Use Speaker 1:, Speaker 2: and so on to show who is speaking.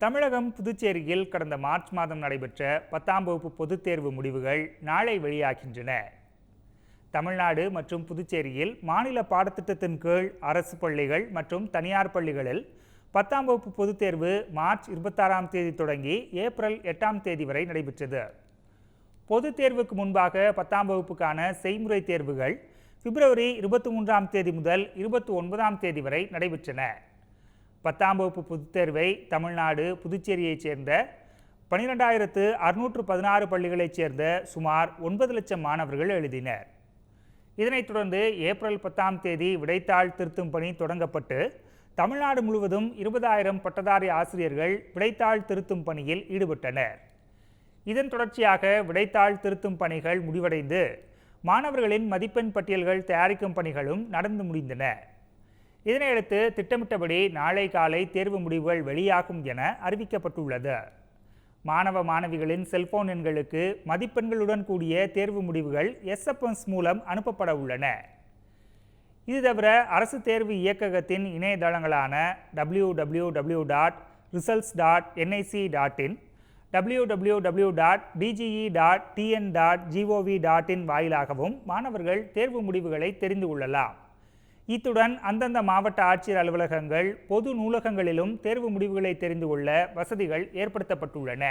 Speaker 1: தமிழகம் புதுச்சேரியில் கடந்த மார்ச் மாதம் நடைபெற்ற பத்தாம் வகுப்பு பொதுத் தேர்வு முடிவுகள் நாளை வெளியாகின்றன. தமிழ்நாடு மற்றும் புதுச்சேரியில் மாநில பாடத்திட்டத்தின் கீழ் அரசு பள்ளிகள் மற்றும் தனியார் பள்ளிகளில் பத்தாம் வகுப்பு பொதுத் தேர்வு மார்ச் இருபத்தாறாம் தேதி தொடங்கி ஏப்ரல் எட்டாம் தேதி வரை நடைபெற்றது. பொதுத் தேர்வுக்கு முன்பாக பத்தாம் வகுப்புக்கான செய்முறை தேர்வுகள் பிப்ரவரி இருபத்தி மூன்றாம் தேதி முதல் இருபத்தி ஒன்பதாம் தேதி வரை நடைபெற்றன. பத்தாம் வகுப்பு பொதுத் தேர்வை தமிழ்நாடு புதுச்சேரியைச் சேர்ந்த பனிரெண்டாயிரத்து அறுநூற்று பதினாறு பள்ளிகளைச் சேர்ந்த சுமார் ஒன்பது லட்சம் மாணவர்கள் எழுதினர். இதனைத் தொடர்ந்து ஏப்ரல் பத்தாம் தேதி விடைத்தாள் திருத்தும் பணி தொடங்கப்பட்டு தமிழ்நாடு முழுவதும் இருபதாயிரம் பட்டதாரி ஆசிரியர்கள் விடைத்தாள் திருத்தும் பணியில் ஈடுபட்டனர். இதன் தொடர்ச்சியாக விடைத்தாள் திருத்தும் பணிகள் முடிவடைந்து மாணவர்களின் மதிப்பெண் பட்டியல்கள் தயாரிக்கும் பணிகளும் நடந்து முடிந்தன. இதனையடுத்து திட்டமிட்டபடி நாளை காலை தேர்வு முடிவுகள் வெளியாகும் என அறிவிக்கப்பட்டுள்ளது. மாணவ மாணவிகளின் செல்போன் எண்களுக்கு மதிப்பெண்களுடன் கூடிய தேர்வு முடிவுகள் எஸ்எப்எஸ் மூலம் அனுப்பப்பட உள்ளன. இது தவிர அரசு தேர்வு இயக்ககத்தின் இணையதளங்களான W W W dot results dot NIC dot in W W W dot DGE dot TN dot GOV dot in வாயிலாகவும் மாணவர்கள் தேர்வு முடிவுகளை தெரிந்து கொள்ளலாம். இத்துடன் அந்தந்த மாவட்ட ஆட்சியர் அலுவலகங்கள் பொது நூலகங்களிலும் தேர்வு முடிவுகளை தெரிந்து கொள்ள வசதிகள் ஏற்படுத்தப்பட்டுள்ளன.